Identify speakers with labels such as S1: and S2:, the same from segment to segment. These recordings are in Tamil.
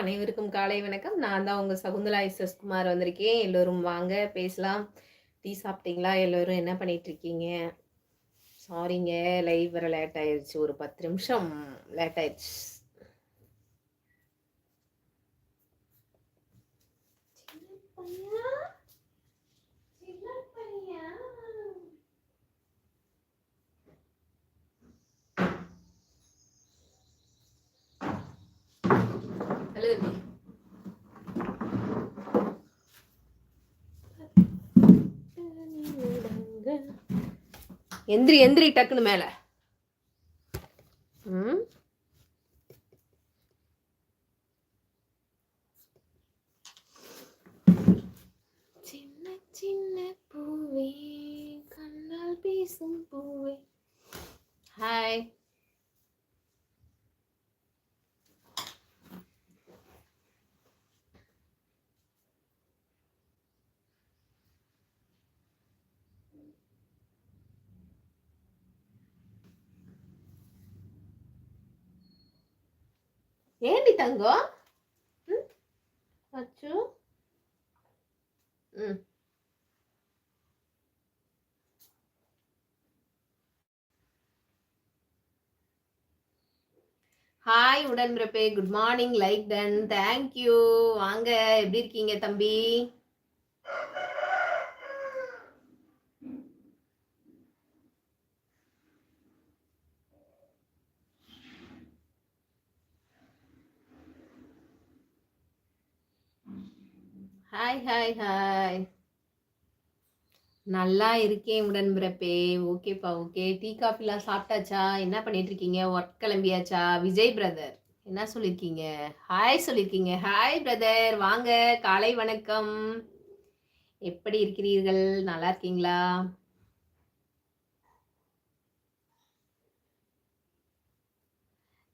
S1: அனைவருக்கும் காலை வணக்கம். நான் தான் உங்கள் சகுந்தலா எஸ்எஸ் குமார் வந்திருக்கேன். எல்லோரும் வாங்க பேசலாம். டீ சாப்பிட்டீங்களா? எல்லோரும் என்ன பண்ணிட்டு இருக்கீங்க சாரிங்க லைவ் வர லேட் ஆயிடுச்சு ஒரு பத்து நிமிஷம் லேட் ஆயிடுச்சு ஹலோ தம்பி எந்திரி எந்திரி டக்குன்னு மேல. ம்? ఏంటి தங்கம்? ம்? அச்சு. ம். Hi உடன்பிறப்பே. Good morning like done thank you வாங்க எப்படி இருக்கீங்க தம்பி? ஹாய் ஹாய் ஹாய் நல்லா இருக்கேன் உடன்பிறப்பே. ஓகேப்பா ஓகே. டீ காஃபிலாம் சாப்பிட்டாச்சா? என்ன பண்ணிட்டு இருக்கீங்க ஒர்க் கிளம்பியாச்சா? விஜய் பிரதர் என்ன சொல்லியிருக்கீங்க ஹாய் சொல்லியிருக்கீங்க ஹாய் பிரதர் வாங்க. காலை வணக்கம். எப்படி இருக்கிறீர்கள்? நல்லா இருக்கீங்களா?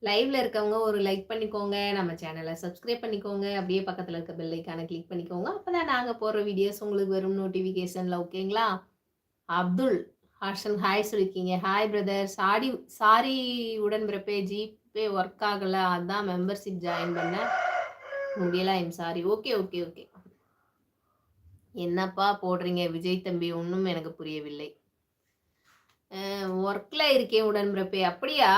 S1: லைவ்ல இருக்கவங்க ஒரு லைக் பண்ணிக்கோங்க நம்ம சேனலை சப்ஸ்கிரைப் பண்ணிக்கோங்க அப்படியே பக்கத்தில் இருக்க பெல் ஐக்கானை கிளிக் பண்ணிக்கோங்க. அப்பதான் நாங்கள் போடுற வீடியோஸ் உங்களுக்கு வரும் நோட்டிஃபிகேஷனில் ஓகேங்களா அப்துல் ஹர்ஷன் ஹாய் சொல்லியிருக்கீங்க ஹாய் பிரதர் சாரி சாரி உடன்பிறப்பே ஜிபே ஒர்க் ஆகலை. அதான் மெம்பர்ஷிப் ஜாயின் பண்ண முடியல I'm sorry okay okay okay என்னப்பா போடுறீங்க? விஜய் தம்பி ஒன்றும் எனக்கு புரியவில்லை. ஒர்க்கில் இருக்கேன் உடன்பிறப்பே. அப்படியா?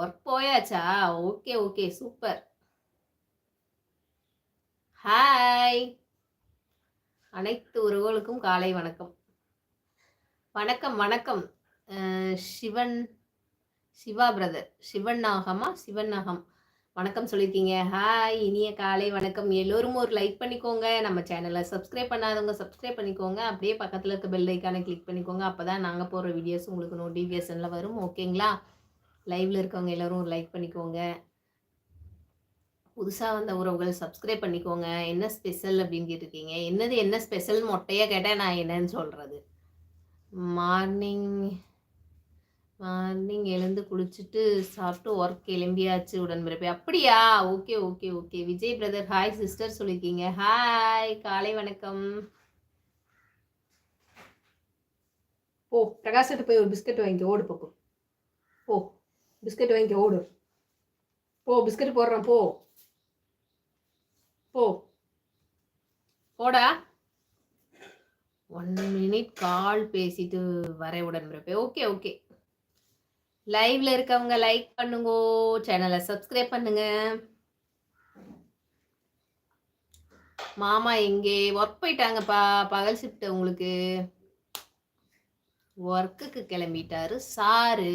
S1: Work போயாச்சா? Okay okay. Super. Hi அனைத்து உறவுகளுக்கும் காலை வணக்கம். வணக்கம் வணக்கம். சிவன் சிவா பிரதர் சிவன் நாகமா சிவன் நாகம். வணக்கம் சொல்லியிருக்கீங்க. ஹாய் இனிய காலை வணக்கம். எல்லோரும் ஒரு லைக் பண்ணிக்கோங்க. நம்ம சேனலை சப்ஸ்கிரைப் பண்ணாதவங்க சப்ஸ்கிரைப் பண்ணிக்கோங்க. அப்படியே பக்கத்தில் இருக்க பெல் ஐக்கானை கிளிக் பண்ணிக்கோங்க. அப்போ தான் நாங்கள் போடுற வீடியோஸ் உங்களுக்கு நோட்டிஃபிகேஷனில் வரும். ஓகேங்களா லைவில் இருக்கவங்க எல்லோரும் ஒரு லைக் பண்ணிக்கோங்க. புதுசாக வந்த உறவுகள் சப்ஸ்கிரைப் பண்ணிக்கோங்க. என்ன ஸ்பெஷல் அப்படின்னு கேட்டிருக்கீங்க? என்னது என்ன ஸ்பெஷல் மொட்டையாக கேட்டால் நான் என்னன்னு சொல்கிறது மார்னிங் மார்னிங் எழுந்து குளிச்சுட்டு சாப்பிட்டு ஒர்க் கிளம்பியாச்சு உடன்பிறப்பே. அப்படியா? Okay okay okay. Vijay brother hi sister சொல்லியிருக்கீங்க ஹாய் காலை வணக்கம். ஓ பிரகாஷ்கிட்ட போய் ஒரு பிஸ்கட் வாங்கிக்க ஓடு பக்கம் ஓ பிஸ்கட் வாங்கிக்க ஓடு. போ பிஸ்கட் போடுறேன் போ. போ. போடா. ஒன் மினிட் கால் பேசிட்டு வரேன் உடன்பிறப்பே. Okay okay. லைவ்ல இருக்கவங்க லைக் பண்ணுங்க சேனலை சப்ஸ்கிரைப் பண்ணுங்க. மாமா எங்கே? ஒர்க் போயிட்டாங்கப்பா. பகல் ஷிஃப்ட் உங்களுக்கு. ஒர்க்குக்கு கிளம்பிட்டாரு. சாரு.